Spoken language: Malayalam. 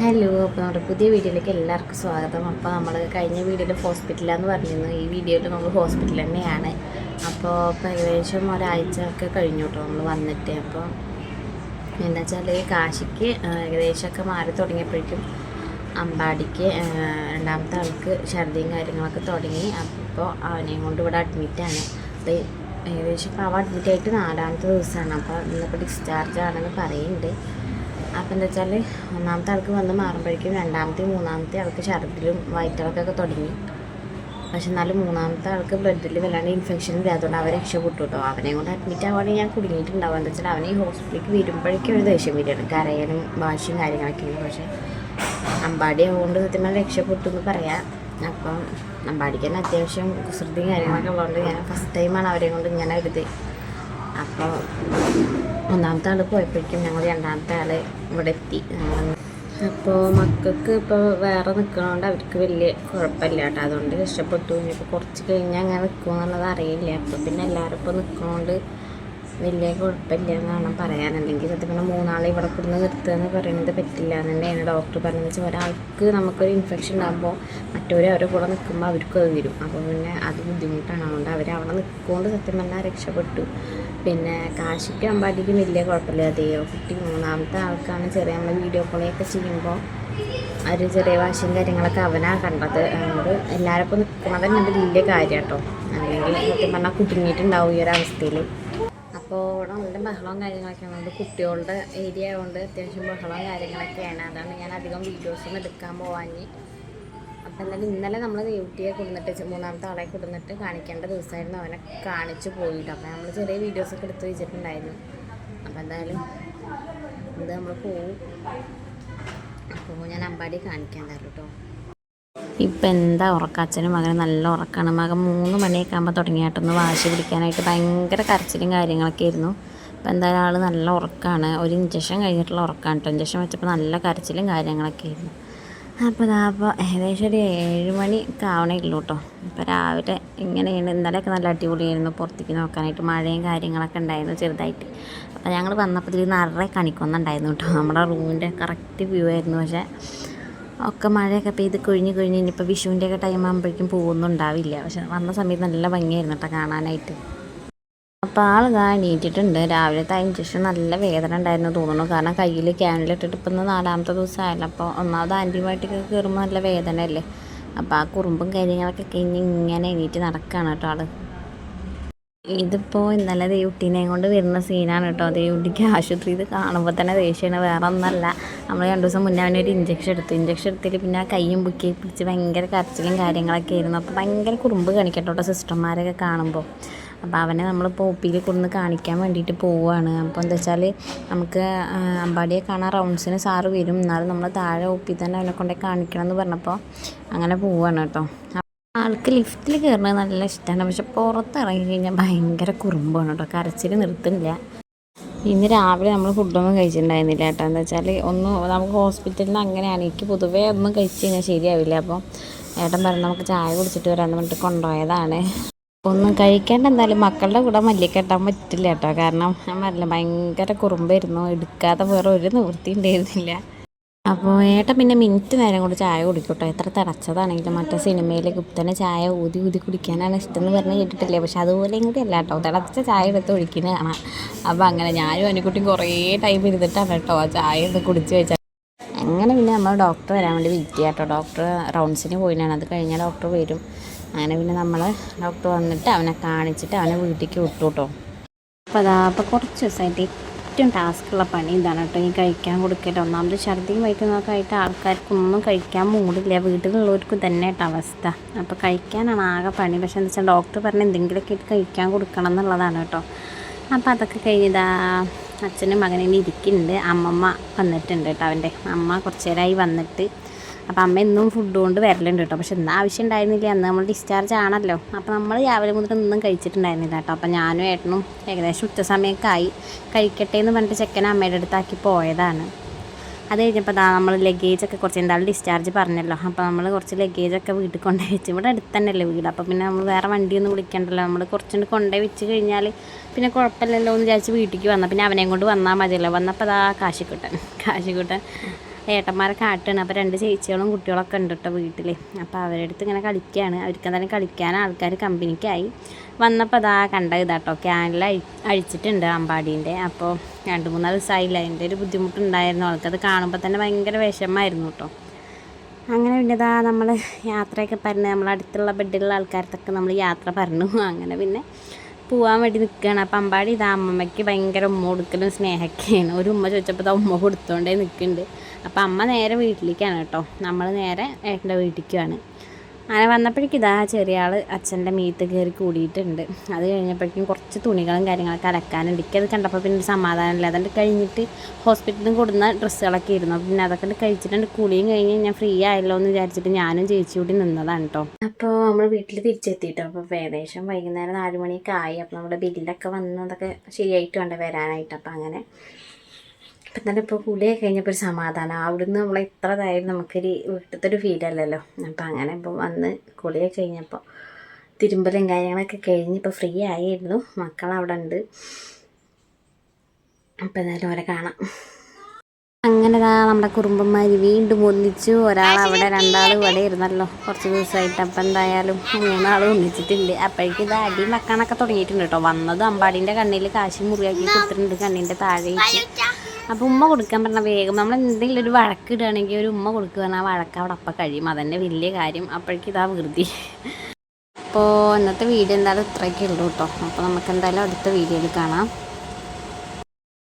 ഹലോ അപ്പോൾ നമ്മുടെ പുതിയ വീഡിയോയിലേക്ക് എല്ലാവർക്കും സ്വാഗതം. അപ്പോൾ നമ്മൾ കഴിഞ്ഞ വീഡിയോയിൽ ഹോസ്പിറ്റലാന്ന് പറഞ്ഞിരുന്നു. ഈ വീഡിയോയിൽ നമ്മൾ ഹോസ്പിറ്റൽ തന്നെയാണ്. അപ്പോൾ ഇപ്പോൾ ഏകദേശം ഒരാഴ്ച ഒക്കെ കഴിഞ്ഞു കേട്ടോ നമ്മൾ വന്നിട്ട്. അപ്പോൾ എന്താ വെച്ചാൽ കാശിക്ക് ഏകദേശമൊക്കെ മാറി തുടങ്ങിയപ്പോഴേക്കും അമ്പാടിക്ക് രണ്ടാമത്തെ ആൾക്ക് ഛർദിയും കാര്യങ്ങളൊക്കെ തുടങ്ങി. അപ്പോൾ അവനെയും കൊണ്ട് ഇവിടെ അഡ്മിറ്റാണ് അപ്പോൾ ഏകദേശം ഇപ്പോൾ അവ അഡ്മിറ്റായിട്ട് നാലാമത്തെ ദിവസമാണ്. അപ്പോൾ ഇന്നിപ്പോൾ ഡിസ്ചാർജ് ആണെന്ന് പറയുന്നുണ്ട്. അപ്പം എന്താ വെച്ചാൽ ഒന്നാമത്തെ ആൾക്ക് വന്ന് മാറുമ്പോഴേക്കും രണ്ടാമത്തെ മൂന്നാമത്തെ ആൾക്ക് ഛർദിലും വയറ്റിളക്കൊക്കെ തുടങ്ങി. പക്ഷെ എന്നാലും മൂന്നാമത്തെ ആൾക്ക് ബ്ലഡിൽ വല്ലാണ്ട് ഇൻഫെക്ഷൻ ഇല്ലാത്തതുകൊണ്ട് അവരെ രക്ഷപ്പെട്ടു കേട്ടോ അവനെ കൊണ്ട് അഡ്മിറ്റ് ആവുകയാണെങ്കിൽ ഞാൻ കുടുങ്ങിയിട്ടുണ്ടാവുക എന്താ വെച്ചാൽ അവനെ ഈ ഹോസ്പിറ്റലിലേക്ക് വരുമ്പോഴേക്കും ഒരു ദേഷ്യം വരികയാണ്. കരയാനും വാശിയും കാര്യങ്ങളൊക്കെയാണ് പക്ഷേ അമ്പാടി ആവുകൊണ്ട് സത്യം പറഞ്ഞാൽ രക്ഷപ്പെട്ടു എന്ന് പറയാം. അപ്പം അമ്പാടിക്ക് തന്നെ അത്യാവശ്യം കുസൃതിയും കാര്യങ്ങളൊക്കെ ഉള്ളതുകൊണ്ട് ഞാൻ ഫസ്റ്റ് ടൈമാണ് അവരെ കൊണ്ട് ഇങ്ങനെ എഴുതി അപ്പോൾ ഒന്നാമത്തെ ആൾ പോയപ്പോഴേക്കും ഞങ്ങൾ രണ്ടാമത്തെ ആൾ ഇവിടെ എത്തി അപ്പോൾ മക്കൾക്ക് ഇപ്പോൾ വേറെ നിൽക്കണോണ്ട് അവർക്ക് വലിയ കുഴപ്പമില്ല കേട്ടോ. അതുകൊണ്ട് രക്ഷപ്പെട്ടു ഇനിയിപ്പോൾ കുറച്ച് കഴിഞ്ഞാൽ അങ്ങനെ നിൽക്കുമെന്നുള്ളത് അറിയില്ല. അപ്പോൾ പിന്നെ എല്ലാവരും ഇപ്പോൾ നിൽക്കണോണ്ട് വലിയ കുഴപ്പമില്ല എന്നാണ് പറയാൻ. അല്ലെങ്കിൽ സത്യം പറഞ്ഞാൽ മൂന്നാളെ ഇവിടെ കൊടുന്ന് നിർത്തുക എന്ന് പറയുന്നത് പറ്റില്ല എന്ന് തന്നെയാണ് ഡോക്ടർ പറഞ്ഞു വെച്ചാൽ ഒരാൾക്ക് നമുക്കൊരു ഇൻഫെക്ഷൻ ഉണ്ടാകുമ്പോൾ മറ്റൊരു അവരുടെ കൂടെ നിൽക്കുമ്പോൾ അവർക്കും അത് വരും. അപ്പോൾ പിന്നെ അത് ബുദ്ധിമുട്ടാണ്. അതുകൊണ്ട് അവർ അവിടെ നിൽക്കുകൊണ്ട് സത്യം പറഞ്ഞാൽ രക്ഷപ്പെട്ടു. പിന്നെ കാശിക്ക് അമ്പാട്ടിക്കും വലിയ കുഴപ്പമില്ല. അതെയോ കുട്ടി മൂന്നാമത്തെ ആൾക്കാണ്. ചെറിയ നമ്മൾ വീഡിയോ കോളൊക്കെ ചെയ്യുമ്പോൾ ഒരു ചെറിയ വാശിയും കാര്യങ്ങളൊക്കെ അവനാണ് കണ്ടത്. അതുകൊണ്ട് എല്ലാവരും ഇപ്പോൾ നിൽക്കുന്നത് തന്നെ വലിയ കാര്യം കേട്ടോ അല്ലെങ്കിൽ സത്യം പറഞ്ഞാൽ കുടുങ്ങിയിട്ടുണ്ടാവും ഈ ഒരു അവസ്ഥയിൽ അപ്പോൾ ഇവിടെ നല്ല ബഹളവും കാര്യങ്ങളൊക്കെ ഉണ്ട് കുട്ടികളുടെ ഏരിയ ആയതുകൊണ്ട് അത്യാവശ്യം ബഹളവും കാര്യങ്ങളൊക്കെയാണ്. അതാണ് ഞാൻ അധികം വീഡിയോസൊന്നും എടുക്കാൻ പോവാഞ്ഞ്. അപ്പം എന്തായാലും ഇന്നലെ നമ്മൾ ദേവുട്ടിയെ കൊടുന്നിട്ട് മൂന്നാമത്തെ ആളെ കൊടുന്നിട്ട് കാണിക്കേണ്ട ദിവസമായിരുന്നു. അവനെ കാണിച്ചു പോയിട്ട്. അപ്പം നമ്മൾ ചെറിയ വീഡിയോസൊക്കെ എടുത്ത് വെച്ചിട്ടുണ്ടായിരുന്നു. അപ്പം എന്തായാലും ഇത് നമ്മൾ പോവും. അപ്പോൾ ഞാൻ അമ്പാടി കാണിക്കാൻ തരാം കേട്ടോ. ഇപ്പം എന്താ ഉറക്കം? അച്ഛനും മകനും നല്ല ഉറക്കമാണ് മകൻ മൂന്ന് മണിയൊക്കെ ആകുമ്പോൾ തുടങ്ങിയിട്ടൊന്ന് വാശി പിടിക്കാനായിട്ട് ഭയങ്കര കരച്ചിലും കാര്യങ്ങളൊക്കെ ആയിരുന്നു. ഇപ്പം എന്തായാലും ആൾ നല്ല ഉറക്കമാണ് ഒരു ഇഞ്ചക്ഷൻ കഴിഞ്ഞിട്ടുള്ള ഉറക്കമാണ് കേട്ടോ. ഇഞ്ചക്ഷൻ വെച്ചപ്പോൾ നല്ല കരച്ചിലും കാര്യങ്ങളൊക്കെ ആയിരുന്നു. അപ്പോൾ അപ്പോൾ ഏകദേശം ഒരു ഏഴ് മണി ഒക്കെ ആവണേ ഉള്ളൂ കേട്ടോ. ഇപ്പോൾ രാവിലെ ഇങ്ങനെയാണ്. ഇന്നലെയൊക്കെ നല്ല അടിപൊളിയായിരുന്നു പുറത്തേക്ക് നോക്കാനായിട്ട്. മഴയും കാര്യങ്ങളൊക്കെ ഉണ്ടായിരുന്നു ചെറുതായിട്ട്. അപ്പോൾ ഞങ്ങൾ വന്നപ്പോൾ നിറയെ കണിക്കൊന്നുണ്ടായിരുന്നു കേട്ടോ. നമ്മുടെ റൂമിന്റെ കറക്റ്റ് വ്യൂ ആയിരുന്നു. പക്ഷേ ഒക്കെ മഴയൊക്കെ പെയ്ത് കൊഴിഞ്ഞ് കൊഴിഞ്ഞ് ഇനിയിപ്പോൾ വിഷുവിന്റെ ഒക്കെ ടൈം ആകുമ്പോഴേക്കും പോകുന്നുണ്ടാവില്ല. പക്ഷെ വന്ന സമയത്ത് നല്ല ഭംഗിയായിരുന്നു കേട്ടോ കാണാനായിട്ട്. അപ്പോൾ ആൾ എണീറ്റിട്ടുണ്ട്. രാവിലത്തെ ശേഷം നല്ല വേദന ഉണ്ടായിരുന്നു തോന്നുന്നു. കാരണം കയ്യിൽ ക്യാനിലിട്ടിട്ട് ഇപ്പം നാലാമത്തെ ദിവസം ആയല്ലോ അപ്പോൾ ഒന്നാമത് ആന്റിബയോട്ടിക്കൊക്കെ കയറുമ്പോൾ നല്ല വേദനയല്ലേ. അപ്പോൾ ആ കുറുമ്പും കാര്യങ്ങളൊക്കെ കഴിഞ്ഞ് ഇങ്ങനെ എണീറ്റ് നടക്കുകയാണ് കേട്ടോ ആൾ ഇതിപ്പോൾ ഇന്നലെ ദേവുട്ടീനെ കൊണ്ട് വരുന്ന സീനാണ് കേട്ടോ. ദേവുട്ടിക്ക് ആശുപത്രി ഇത് കാണുമ്പോൾ തന്നെ ദേഷ്യമാണ് വേറെ ഒന്നല്ല. നമ്മൾ രണ്ട് ദിവസം മുന്നേ അവനൊരു ഇഞ്ചക്ഷൻ എടുത്തു. ഇഞ്ചക്ഷൻ എടുത്തിട്ട് പിന്നെ ആ കയ്യും പൊക്കി പിടിച്ച് ഭയങ്കര കരച്ചിലും കാര്യങ്ങളൊക്കെ ആയിരുന്നു. അപ്പോൾ ഭയങ്കര കുറുമ്പ് കാണിക്കട്ടോ കേട്ടോ സിസ്റ്റർമാരൊക്കെ കാണുമ്പോൾ അപ്പോൾ അവനെ നമ്മൾ ഒപ്പിയിൽ കൊണ്ടുവന്ന് കാണിക്കാൻ വേണ്ടിയിട്ട് പോവുകയാണ് അപ്പോൾ എന്താ വെച്ചാൽ നമുക്ക് അമ്പാടിയെ കാണാൻ റൗണ്ട്സിന് സാറ് വരും. എന്നാലും നമ്മൾ താഴെ ഒപ്പി തന്നെ അവനെ കൊണ്ടേ കാണിക്കണം എന്ന് പറഞ്ഞപ്പോൾ അങ്ങനെ പോവുകയാണ് കേട്ടോ. ആൾക്ക് ലിഫ്റ്റിൽ കയറുന്നത് നല്ല ഇഷ്ടമാണ് പക്ഷെ പുറത്തിറങ്ങി കഴിഞ്ഞാൽ ഭയങ്കര കുറുമ്പാണ് കേട്ടോ. കരച്ചിൽ നിർത്തുന്നില്ല. ഇന്ന് രാവിലെ നമ്മൾ ഫുഡൊന്നും കഴിച്ചിട്ടുണ്ടായിരുന്നില്ല കേട്ടോ. എന്താ വെച്ചാൽ ഒന്ന് നമുക്ക് ഹോസ്പിറ്റലിൽ നിന്ന് അങ്ങനെയാണ്. എനിക്ക് പൊതുവേ ഒന്നും കഴിച്ച് കഴിഞ്ഞാൽ ശരിയാവില്ല. അപ്പോൾ ഏട്ടൻ പറഞ്ഞു നമുക്ക് ചായ കുടിച്ചിട്ട് വരാമെന്ന് പറഞ്ഞിട്ട് കൊണ്ടുപോയതാണ്. ഒന്നും കഴിക്കാണ്ട് എന്തായാലും മക്കളുടെ കൂടെ മല്ലിക്കെട്ടാൻ പറ്റില്ല കേട്ടോ. കാരണം ഞാൻ പറഞ്ഞില്ല ഭയങ്കര കുറുമ്പായിരുന്നു. എടുക്കാതെ വേറെ ഒരു നിവൃത്തി ഉണ്ടായിരുന്നില്ല. അപ്പോൾ ഏട്ട പിന്നെ മിനിറ്റ് നേരം കൊണ്ട് ചായ കുടിക്കട്ടോ. എത്ര തിളച്ചതാണെങ്കിലും മറ്റേ സിനിമയിൽ കുത്തനെ ചായ ഊതി ഊതി കുടിക്കാനാണ് ഇഷ്ടം എന്ന് പറഞ്ഞ് കേട്ടിട്ടില്ലേ? പക്ഷെ അതുപോലെയും കൂടി അല്ല കേട്ടോ. തിളച്ച ചായ എടുത്ത് ഒഴിക്കുന്ന കാണാം. അപ്പോൾ അങ്ങനെ ഞാനും അനുക്കുട്ടിയും കുറേ ടൈം ഇരുന്നിട്ടാണ് കേട്ടോ ആ ചായ ഒന്ന് കുടിച്ച് വെച്ചാൽ അങ്ങനെ പിന്നെ നമ്മൾ ഡോക്ടർ വരാൻ വേണ്ടി വെയിറ്റ് ചെയ്യാം കേട്ടോ. ഡോക്ടർ റൗണ്ട്സിന് പോയിനാണ്. അത് കഴിഞ്ഞാൽ ഡോക്ടർ വരും. അങ്ങനെ പിന്നെ നമ്മൾ ഡോക്ടർ വന്നിട്ട് അവനെ കാണിച്ചിട്ട് അവനെ വീട്ടിലേക്ക് വിട്ടു കേട്ടോ. അപ്പോൾ അതാ അപ്പോൾ കുറച്ച് ദിവസമായിട്ട് ഏറ്റവും ടാസ്ക്കുള്ള പണി ഇതാണ് കേട്ടോ. ഈ കഴിക്കാൻ കൊടുക്കൽ ഒന്നാമത് ഛർദിയും വയ്ക്കുന്നതൊക്കെ ആയിട്ട് ആൾക്കാർക്കൊന്നും കഴിക്കാൻ മൂടില്ല. വീട്ടിലുള്ളവർക്കും തന്നെ കേട്ടോ അവസ്ഥ. അപ്പോൾ കഴിക്കാനാണ് ആകെ പണി. പക്ഷേ എന്താ വെച്ചാൽ ഡോക്ടർ പറഞ്ഞ് എന്തെങ്കിലുമൊക്കെ ഇട്ട് കഴിക്കാൻ കൊടുക്കണം എന്നുള്ളതാണ് കേട്ടോ. അപ്പോൾ അതൊക്കെ കഴിഞ്ഞതാ അച്ഛനും മകനും ഇരിക്കുന്നുണ്ട് അമ്മമ്മ വന്നിട്ടുണ്ട് കേട്ടോ അവന്റെ. അമ്മ കുറച്ച് നേരമായി വന്നിട്ട് അപ്പോൾ അമ്മ എന്നും ഫുഡ് കൊണ്ട് വരലുണ്ട് കേട്ടോ. പക്ഷെ ഇന്ന് ആവശ്യം ഉണ്ടായിരുന്നില്ല. അന്ന് നമ്മൾ ഡിസ്ചാർജ് ആണല്ലോ. അപ്പോൾ നമ്മൾ രാവിലെ മുതൽ ഒന്നും കഴിച്ചിട്ടുണ്ടായിരുന്നില്ല കേട്ടോ. അപ്പോൾ ഞാനും ഏട്ടനും ഏകദേശം ഉച്ച സമയമൊക്കെ ആയി കഴിക്കട്ടെ എന്ന് പറഞ്ഞിട്ട് ചെക്കൻ അമ്മയുടെ അടുത്താക്കി പോയതാണ്. അത് കഴിഞ്ഞപ്പോൾ ദാ നമ്മൾ ലഗേജൊക്കെ കുറച്ച് എന്തായാലും ഡിസ്ചാർജ് പറഞ്ഞല്ലോ. അപ്പോൾ നമ്മൾ കുറച്ച് ലഗേജൊക്കെ വീട്ടിൽ കൊണ്ടുപോയി വെച്ച്. ഇവിടെ അടുത്ത് തന്നെയല്ലേ വീട്. അപ്പോൾ പിന്നെ നമ്മൾ വേറെ വണ്ടിയൊന്നും വിളിക്കണ്ടല്ലോ. നമ്മൾ കുറച്ചുകൊണ്ട് കൊണ്ടുപോയി വെച്ച് കഴിഞ്ഞാൽ പിന്നെ കുഴപ്പമില്ലല്ലോ എന്ന് വിചാരിച്ച് വീട്ടിലേക്ക് വന്നാൽ പിന്നെ അവനെയും കൊണ്ട് വന്നാൽ മതിയല്ലോ. വന്നപ്പോൾ അതാ കാശിക്കുട്ടൻ. കാശിക്കുട്ടൻ ഏട്ടന്മാരെ കാട്ടാണ്. അപ്പോൾ രണ്ട് ചേച്ചികളും കുട്ടികളൊക്കെ ഉണ്ട് കേട്ടോ വീട്ടിൽ അപ്പോൾ അവരുടെ അടുത്ത് ഇങ്ങനെ കളിക്കുകയാണ് അവർക്ക് എന്തായാലും കളിക്കാൻ ആൾക്കാർ കമ്പനിക്കായി. വന്നപ്പോൾ അതാ കണ്ട ഇതാട്ടോ. ക്യാനിൽ അഴി അഴിച്ചിട്ടുണ്ട് അമ്പാടീന്റെ. അപ്പോൾ രണ്ട് മൂന്നാൽ ദിവസമായില്ല അതിന്റെ ഒരു ബുദ്ധിമുട്ടുണ്ടായിരുന്നു. ആൾക്കത് കാണുമ്പോൾ തന്നെ ഭയങ്കര വിഷമമായിരുന്നു കേട്ടോ അങ്ങനെ പിന്നെ ഇതാ നമ്മൾ യാത്രയൊക്കെ പറഞ്ഞ് നമ്മളടുത്തുള്ള ബെഡിലുള്ള ആൾക്കാർക്കൊക്കെ നമ്മൾ യാത്ര പറഞ്ഞു. അങ്ങനെ പിന്നെ പോവാൻ വേണ്ടി നിൽക്കുകയാണ് അപ്പം അമ്പാടി ഇതാ അമ്മമ്മയ്ക്ക് ഭയങ്കര ഉമ്മ കൊടുക്കലും സ്നേഹമൊക്കെയാണ് ഒരു ഉമ്മ ചോദിച്ചപ്പോൾ ഉമ്മ കൊടുത്തോണ്ടേ നിൽക്കുന്നുണ്ട് അപ്പം അമ്മ നേരെ വീട്ടിലേക്കാണ് കേട്ടോ. നമ്മൾ നേരെ ഏട്ടന്റെ വീട്ടിലേക്കാണ് അങ്ങനെ വന്നപ്പോഴേക്കും ഇതാ ചെറിയ ആൾ അച്ഛന്റെ മീത്ത് കയറി കൂടിയിട്ടുണ്ട്. അത് കഴിഞ്ഞപ്പോഴേക്കും കുറച്ച് തുണികളും കാര്യങ്ങളൊക്കെ അലക്കാനുണ്ട് എനിക്കത് കണ്ടപ്പോൾ പിന്നെ ഒരു സമാധാനമില്ല. അതുകൊണ്ട് കഴിഞ്ഞിട്ട് ഹോസ്പിറ്റലിൽ കൊടുന്ന ഡ്രസ്സുകളൊക്കെ ഇരുന്നു പിന്നെ അതൊക്കെ കഴിച്ചിട്ടുണ്ട്. കുളിയും കഴിഞ്ഞ് ഞാൻ ഫ്രീ ആയല്ലോ എന്ന് വിചാരിച്ചിട്ട് ഞാനും ചേച്ചി കൂടി നിന്നതാണ് കേട്ടോ അപ്പോൾ നമ്മൾ വീട്ടിൽ തിരിച്ചെത്തിയിട്ടോ? അപ്പോൾ ഏകദേശം വൈകുന്നേരം നാല് മണിയൊക്കെ ആയി. അപ്പോൾ നമ്മുടെ ബില്ലൊക്കെ വന്നതൊക്കെ ശരിയായിട്ട് വേണ്ട വരാനായിട്ട്. അപ്പോൾ അങ്ങനെ ഇപ്പം തന്നെ ഇപ്പോൾ കുളിയൊക്കെ കഴിഞ്ഞപ്പോൾ ഒരു സമാധാനം. അവിടുന്ന് നമ്മൾ ഇത്ര ഇതായാലും നമുക്കൊരു വീട്ടിലത്തെ ഒരു ഫീലല്ലല്ലോ അപ്പം അങ്ങനെ ഇപ്പോൾ വന്ന് കുളിയൊക്കെ കഴിഞ്ഞപ്പോൾ തിരുമ്പലും കാര്യങ്ങളൊക്കെ കഴിഞ്ഞ് ഇപ്പോൾ ഫ്രീ ആയിരുന്നു. മക്കൾ അവിടെ ഉണ്ട്. അപ്പം എന്തായാലും അവരെ കാണാം. അങ്ങനെ ദാ നമ്മുടെ കുറുമ്പന്മാർ വീണ്ടും ഒന്നിച്ചു. ഒരാൾ അവിടെ രണ്ടാൾ ഇവിടെ ഇരുന്നല്ലോ. കുറച്ച് ദിവസമായിട്ട് അപ്പം എന്തായാലും മൂന്നാളും ഒന്നിച്ചിട്ടുണ്ട്. അപ്പോഴേക്കും ഇത് അടി വെക്കാനൊക്കെ തുടങ്ങിയിട്ടുണ്ട് കേട്ടോ. വന്നത് അമ്പാടിന്റെ കണ്ണിൽ കാശി മുറിയാക്കി കൊടുത്തിട്ടുണ്ട്. കണ്ണിന്റെ താഴേക്ക് അപ്പോൾ ഉമ്മ കൊടുക്കാൻ പറഞ്ഞാൽ വേഗം. നമ്മൾ എന്തെങ്കിലും ഒരു വഴക്ക് ഇടുകയാണെങ്കിൽ ഒരു ഉമ്മ കൊടുക്കുക പറഞ്ഞാൽ ആ വഴക്ക് അവിടെ അപ്പം കഴിയും. അതന്നെ വലിയ കാര്യം. അപ്പോഴേക്കും ഇതാ വെറുതെ. അപ്പോൾ ഇന്നത്തെ വീഡിയോ എന്തായാലും ഇത്രയൊക്കെ ഉള്ളൂ കേട്ടോ. അപ്പോൾ നമുക്ക് എന്തായാലും അടുത്ത വീഡിയോയിൽ കാണാം.